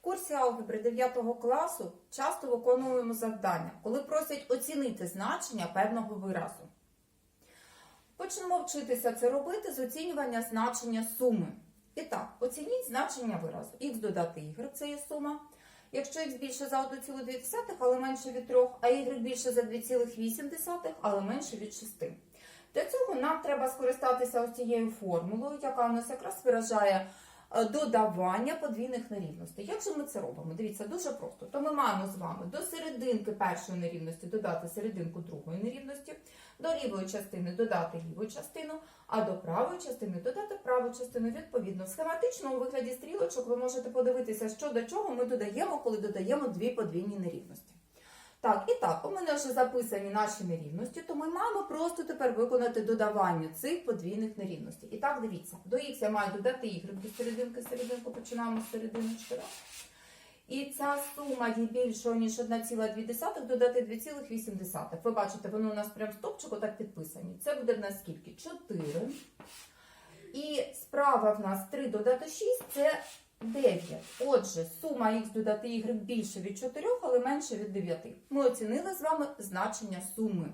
В курсі алгебри 9 класу часто виконуємо завдання, коли просять оцінити значення певного виразу. Почнемо вчитися це робити з оцінювання значення суми. І так, оцініть значення виразу. Х додати y – це є сума. Якщо х більше за 1,2, але менше від 3, а y більше за 2,8, але менше від 6. Для цього нам треба скористатися ось цією формулою, яка у нас якраз виражає додавання подвійних нерівностей. Як же ми це робимо? Дивіться, дуже просто. То ми маємо з вами до серединки першої нерівності додати серединку другої нерівності, до лівої частини додати ліву частину, а до правої частини додати праву частину. Відповідно, в схематичному вигляді стрілочок ви можете подивитися, що до чого ми додаємо, коли додаємо дві подвійні нерівності. Так, і так, у мене вже записані наші нерівності, то ми маємо просто тепер виконати додавання цих подвійних нерівностей. І так, дивіться, до х я маю додати y до серединки, серединку починаємо з серединочки. І ця сума є більшою, ніж 1,2, додати 2,8. Ви бачите, воно у нас прям стопчику так підписані. Це буде в нас скільки? 4. І справа в нас 3 додати 6 це 9. Отже, сума х додати y більше від 4, але менше від 9. Ми оцінили з вами значення суми.